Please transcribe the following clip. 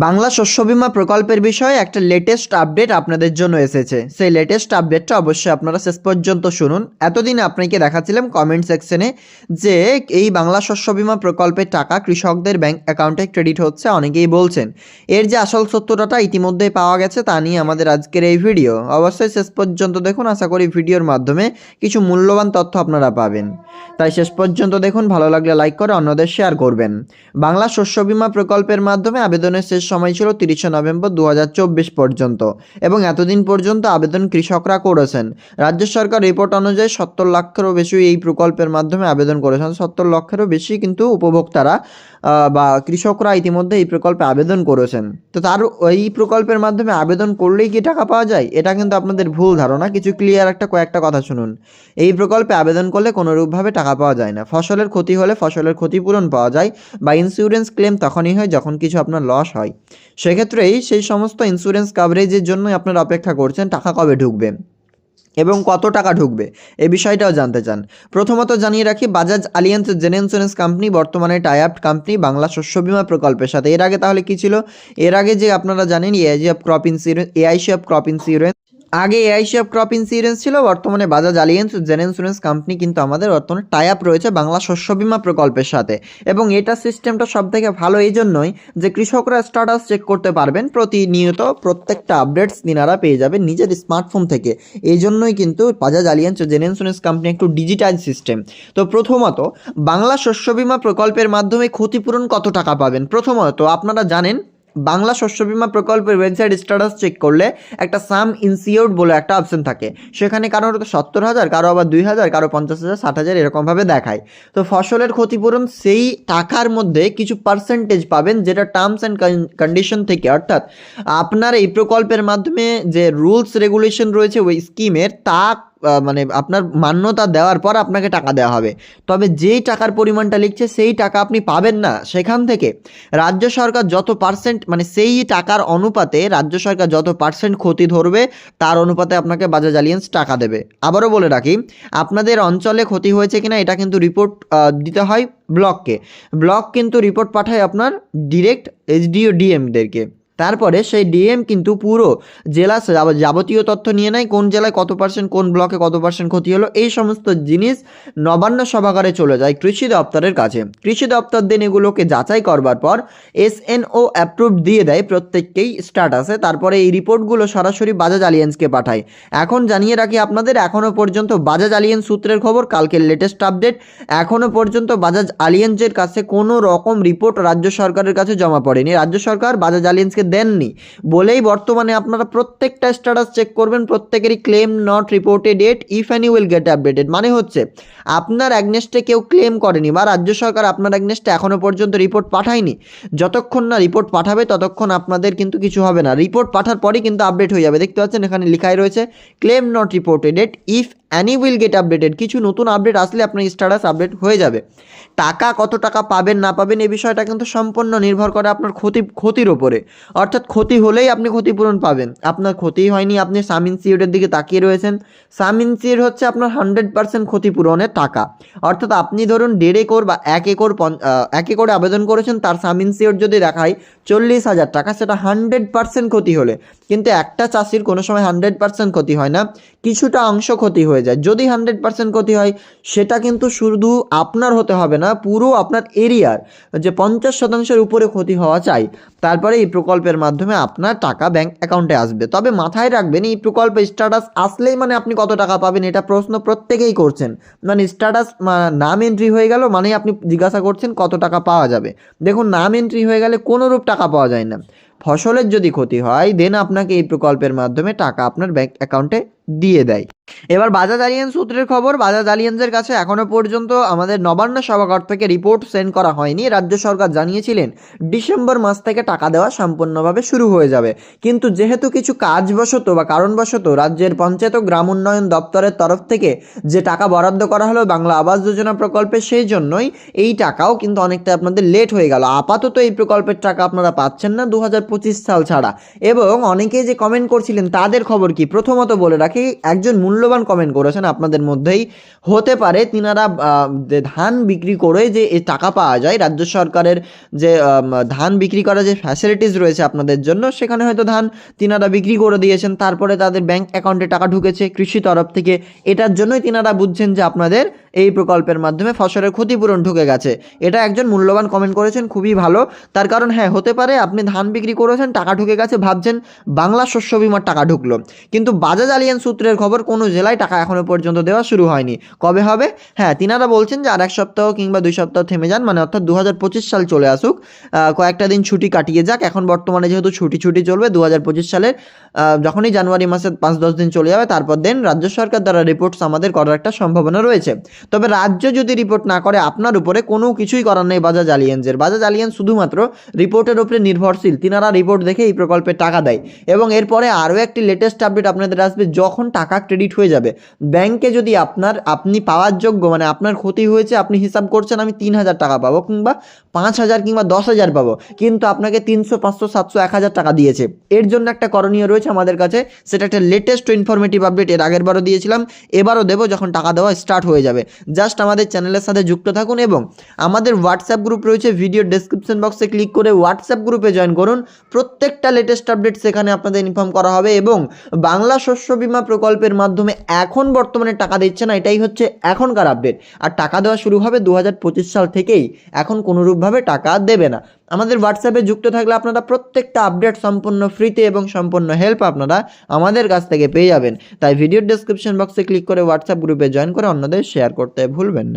বাংলা শস্য বীমা প্রকল্পের বিষয়ে একটা লেটেস্ট আপডেট আপনাদের জন্য এসেছে। সেই লেটেস্ট আপডেটটা অবশ্যই আপনারা শেষ পর্যন্ত শুনুন। এতদিন আপনাকে দেখাচ্ছিলাম কমেন্ট সেকশনে যে এই বাংলা শস্য বীমা প্রকল্পের টাকা কৃষকদের ব্যাংক অ্যাকাউন্টে ক্রেডিট হচ্ছে, অনেকেই বলছেন। এর যে আসল সত্যটা ইতিমধ্যেই পাওয়া গেছে, তা নিয়ে আমাদের আজকের এই ভিডিও অবশ্যই শেষ পর্যন্ত দেখুন, আশা করি ভিডিওর মাধ্যমে কিছু মূল্যবান তথ্য আপনারা পাবেন। তাই শেষ পর্যন্ত দেখুন, ভালো লাগলে লাইক করে অন্যদের শেয়ার করবেন। বাংলা শস্য বীমা প্রকল্পের মাধ্যমে আবেদনের শেষ সময় ছিল তিরিশে নভেম্বর দু হাজার চব্বিশ পর্যন্ত এবং এতদিন পর্যন্ত আবেদন কৃষকরা করেছেন। রাজ্য সরকার রিপোর্ট অনুযায়ী সত্তর লাখেরও বেশি এই প্রকল্পের মাধ্যমে আবেদন করেছেন। সত্তর লক্ষেরও বেশি কিন্তু উপভোক্তারা বা কৃষকরা ইতিমধ্যে এই প্রকল্পে আবেদন করেছেন। তো তার এই প্রকল্পের মাধ্যমে আবেদন করলেই কি টাকা পাওয়া যায়? এটা কিন্তু আপনাদের ভুল ধারণা। কিছু ক্লিয়ার একটা কয়েকটা কথা শুনুন। এই প্রকল্পে আবেদন করলে কোনোরূপভাবে টাকা পাওয়া যায় না। ফসলের ক্ষতি হলে ফসলের ক্ষতিপূরণ পাওয়া যায় বা ইন্স্যুরেন্স ক্লেম তখনই হয় যখন কিছু আপনার লস হয়। সেক্ষেত্রেই সেই সমস্ত ইন্স্যুরেন্স কাভারেজের জন্যই আপনারা অপেক্ষা করছেন, টাকা কবে ঢুকবে এবং কত টাকা ঢুকবে, এ বিষয়টাও জানতে চান। প্রথমত জানিয়ে রাখি Bajaj Allianz gen insurance company বর্তমানে টাই কোম্পানি বাংলা শস্য বিমা প্রকল্পের সাথে। এর আগে তাহলে কি ছিল? এর আগে যে আপনারা জানেন AIG of crop insurance AIC of crop insurance আগে এআইসি অফ ক্রপ ইন্স্যুরেন্স ছিল, বর্তমানে Bajaj Allianz gen insurance company কিন্তু আমাদের বর্তমানে টাই আপ রয়েছে বাংলা শস্য বিমা প্রকল্পের সাথে। এবং এটা সিস্টেমটা সব থেকে ভালো এই জন্যই যে কৃষকরা স্ট্যাটাস চেক করতে পারবেন প্রতিনিয়ত, প্রত্যেকটা আপডেটস তিনারা পেয়ে যাবেন নিজের স্মার্টফোন থেকে। এই জন্যই কিন্তু Bajaj Allianz gen insurance company একটু ডিজিটাল সিস্টেম তো প্রথমত, বাংলা শস্য বিমা প্রকল্পের মাধ্যমে ক্ষতিপূরণ কত টাকা পাবেন? প্রথমত, আপনারা জানেন বাংলা শস্য বীমা প্রকল্পের ওয়েবসাইট স্ট্যাটাস চেক করলে একটা সাম ইনসিওর্ড বলে একটা অপশন থাকে। সেখানে কারোর তো সত্তর হাজার, কারও আবার দুই হাজার, কারও পঞ্চাশ হাজার, ষাট হাজার এরকমভাবে দেখায়। তো ফসলের ক্ষতিপূরণ সেই টাকার মধ্যে কিছু পার্সেন্টেজ পাবেন যেটা টার্মস অ্যান্ড কন্ডিশন থেকে। অর্থাৎ আপনার এই প্রকল্পের মাধ্যমে যে রুলস রেগুলেশন রয়েছে ওই স্কিমের তা মানে আপনার মান্যতা দেওয়ার পর আপনাকে টাকা দেওয়া হবে। তবে যেই টাকার পরিমাণটা লিখছে সেই টাকা আপনি পাবেন না সেখান থেকে। রাজ্য সরকার যত পার্সেন্ট মানে সেই টাকার অনুপাতে রাজ্য সরকার যত পার্সেন্ট ক্ষতি ধরবে, তার অনুপাতে আপনাকে বাজাজ আলিয়েন্স টাকা দেবে। আবারও বলে রাখি, আপনাদের অঞ্চলে ক্ষতি হয়েছে কিনা এটা কিন্তু রিপোর্ট দিতে হয় ব্লককে। ব্লক কিন্তু রিপোর্ট পাঠায় আপনার ডিরেক্ট এইচডিও ডিএমদেরকে তারপরে সেই ডিএম কিন্তু পুরো জেলা যাবতীয় তথ্য নিয়ে নেয়, কোন জেলায় কত পার্সেন্ট কোন ব্লকে কত পার্সেন্ট ক্ষতি হলো, এই সমস্ত জিনিস নবান্ন সভাগারে চলে যায় কৃষি দপ্তরের কাছে। কৃষি দপ্তর দিন এগুলোকে যাচাই করবার পর এসএনও অ্যাপ্রুভ দিয়ে দেয় প্রত্যেককেই স্ট্যাটাসে তারপরে এই রিপোর্টগুলো সরাসরি বাজাজ আলিয়েন্সকে পাঠায়। এখন জানিয়ে রাখি আপনাদের এখনও পর্যন্ত বাজাজ আলিয়েন্স সূত্রের খবর কালকের লেটেস্ট আপডেট এখনও পর্যন্ত বাজাজ আলিয়েন্সের কাছে কোনো রকম রিপোর্ট রাজ্য সরকারের কাছে জমা পড়েনি। রাজ্য সরকার বাজাজ আলিয়েন্সকে দেননি। বলেই বর্তমানে আপনারা প্রত্যেকটা স্ট্যাটাস চেক করবেন, প্রত্যেকেরই claim not reported date if any will get updated মানে হচ্ছে, আপনার অ্যাগনেস্টে কেউ ক্লেম করেনি বা রাজ্য সরকার আপনার অ্যাগনেস্টে এখনও পর্যন্ত রিপোর্ট পাঠায়নি। যতক্ষণ না রিপোর্ট পাঠাবে, ততক্ষণ আপনাদের কিন্তু কিছু হবে না। রিপোর্ট পাঠার পরই কিন্তু আপডেট হয়ে যাবে। দেখতে পাচ্ছেন এখানে লেখাই রয়েছে claim not reported date if any will get updated কিছু নতুন আপডেট আসলে আপনার স্ট্যাটাস আপডেট হয়ে যাবে। টাকা কত টাকা পাবেন, না পাবেন, এই বিষয়টা কিন্তু সম্পূর্ণ নির্ভর করে আপনার ক্ষতি, ক্ষতির ওপরে অর্থাৎ ক্ষতি হলেই আপনি ক্ষতিপূরণ পাবেন। আপনার ক্ষতি হয়নি, আপনি সামিন সিওরের দিকে তাকিয়ে রয়েছেন। সামিন সিওর হচ্ছে আপনার হান্ড্রেড পার্সেন্ট ক্ষতিপূরণের টাকা। অর্থাৎ আপনি ধরুন দেড় একর বা এক একর এক একরে আবেদন করেছেন, তার সামিন সিওর যদি দেখায় চল্লিশ হাজার টাকা, সেটা হান্ড্রেড পার্সেন্ট ক্ষতি হলে। কিন্তু একটা চাষির কোনো সময় হান্ড্রেড পার্সেন্ট ক্ষতি হয় না। কিছুটা অংশ ক্ষতি হয়ে যায়। যদি হান্ড্রেড পার্সেন্ট ক্ষতি হয়, সেটা কিন্তু শুধু আপনার হতে হবে না, পুরো আপনার এরিয়ার যে পঞ্চাশ শতাংশের উপরে ক্ষতি হওয়া চাই, তারপরে এই প্রকল্পের মাধ্যমে আপনার টাকা ব্যাংক অ্যাকাউন্টে আসবে। তবে মাথায় রাখবেন, এই প্রকল্পে স্ট্যাটাস আসলেই মানে আপনি কত টাকা পাবেন, এটা প্রশ্ন প্রত্যেকেই করছেন। মানে স্ট্যাটাস নাম এন্ট্রি হয়ে গেল মানে আপনি জিজ্ঞাসা করছেন কত টাকা পাওয়া যাবে। দেখুন, নাম এন্ট্রি হয়ে গেলে কোনোরূপ টাকা পাওয়া যায় না। ফসলের যদি ক্ষতি হয় দেন আপনাকে এই প্রকল্পের মাধ্যমে টাকা আপনার ব্যাংক অ্যাকাউন্টে দিয়ে দেয়। এবার বাজাজ আলিয়ান্স সূত্রের খবর বাজাজ আলিয়ান্সের কাছে এখনও পর্যন্ত আমাদের নবান্ন সভাঘর থেকে রিপোর্ট সেন্ড করা হয়নি। রাজ্য সরকার জানিয়েছিলেন, ডিসেম্বর মাস থেকে টাকা দেওয়া সম্পূর্ণভাবে শুরু হয়ে যাবে। কিন্তু যেহেতু কিছু কাজবশত বা কারণবশত রাজ্যের পঞ্চায়েত গ্রাম উন্নয়ন দপ্তরের তরফ থেকে যে টাকা বরাদ্দ করা হলো বাংলা আবাস যোজনা প্রকল্পে, সেই জন্যই এই টাকাও কিন্তু অনেকটা আপনাদের লেট হয়ে গেল। আপাতত এই প্রকল্পের টাকা আপনারা পাচ্ছেন না। দু হাজার হাজার সাল ছাড়া। এবং অনেকেই যে কমেন্ট করছিলেন, তাদের খবর কি? প্রথমত বলে রাখি, একজন মূল্যবান কমেন্ট করেছেন, আপনাদের মধ্যেই হতে পারে। তিনারা ধান বিক্রি করে যে টাকা পাওয়া যায়, রাজ্য সরকারের যে ধান বিক্রি করার যে ফ্যাসিলিটিস রয়েছে আপনাদের জন্য, সেখানে হয়তো ধান তিনারা বিক্রি করে দিয়েছেন। তারপরে তাদের ব্যাংক অ্যাকাউন্টে টাকা ঢুকেছে, কৃষি তরফ থেকে। এটার জন্যই তিনারা বুঝছেন যে আপনাদের এই প্রকল্পের মাধ্যমে ফসলের ক্ষতিপূরণ ঢুকে গেছে। এটা একজন মূল্যবান কমেন্ট করেছেন, খুবই ভালো। তার কারণ হ্যাঁ হতে পারে আপনি ধান বিক্রি করেছেন, টাকা ঢুকে গেছে, ভাবছেন বাংলা শস্য বিমার টাকা ঢুকলো। কিন্তু বাজাজ আলিয়ান সূত্রের খবর, কোনো জেলায় টাকা এখনও পর্যন্ত দেওয়া শুরু হয়নি। কবে হবে? হ্যাঁ তিনারা বলছেন যে আর এক সপ্তাহ কিংবা দুই সপ্তাহ থেমে যান মানে অর্থাৎ দু হাজার পঁচিশ সাল চলে আসুক। কয়েকটা দিন ছুটি কাটিয়ে যাক। এখন বর্তমানে যেহেতু ছুটি ছুটি চলবে দু হাজার পঁচিশ সালের যখনই জানুয়ারি মাসে পাঁচ দশ দিন চলে যাবে, তারপর দেন রাজ্য সরকার দ্বারা রিপোর্টস আমাদের করার একটা সম্ভাবনা রয়েছে। তবে রাজ্য যদি রিপোর্ট না করে, আপনার উপরে কোনো কিছুই করার নেই বাজাজ আলিয়েন্সের বাজাজ আলিয়েন্স শুধুমাত্র রিপোর্টের উপরে নির্ভরশীল। তিনারা রিপোর্ট দেখে এই প্রকল্পে টাকা দেয়। এবং এরপরে আরও একটি লেটেস্ট আপডেট আপনাদের আসবে, যখন টাকা ক্রেডিট হয়ে যাবে। ব্যাংকে যদি আপনার, আপনি পাওয়ার যোগ্য মানে আপনার ক্ষতি হয়েছে, আপনি হিসাব করছেন, আমি তিন হাজার টাকা পাবো কিংবা পাঁচ হাজার কিংবা দশ হাজার পাবো। কিন্তু আপনাকে তিনশো, পাঁচশো, সাতশো, এক হাজার টাকা দিয়েছে। এর জন্য একটা করণীয় রয়েছে আমাদের কাছে। সেটা একটা লেটেস্ট ইনফরমেটিভ আপডেট এর আগের বারও দিয়েছিলাম। এবারও দেবো যখন টাকা দেওয়া স্টার্ট হয়ে যাবে। জাস্ট আমাদের চ্যানেলের সাথে যুক্ত থাকুন এবং আমাদের হোয়াটসঅ্যাপ গ্রুপ রয়েছে ভিডিও ডেসক্রিপশন বক্সে ক্লিক করে হোয়াটসঅ্যাপ গ্রুপে জয়েন করুন। প্রত্যেকটা লেটেস্ট আপডেট সেখানে আপনাদের ইনফর্ম করা হবে এবং বাংলা শস্য বিমা প্রকল্পের মাধ্যমে এখন বর্তমানে টাকা দিচ্ছে না, এটাই হচ্ছে এখনকার আপডেট আর টাকা দেওয়া শুরু হবে দু হাজার পঁচিশ সাল থেকেই, এখন কোনোরূপভাবে টাকা দেবে না। আমাদের হোয়াটসঅ্যাপে যুক্ত থাকলে আপনারা প্রত্যেকটা আপডেট সম্পূর্ণ ফ্রিতে এবং সম্পূর্ণ হেল্প আপনারা আমাদের কাছ থেকে পেয়ে যাবেন। তাই ভিডিও ডেসক্রিপশন বক্সে ক্লিক করে হোয়াটসঅ্যাপ গ্রুপে জয়েন করে অন্যদের শেয়ার করতে ভুলবেন না।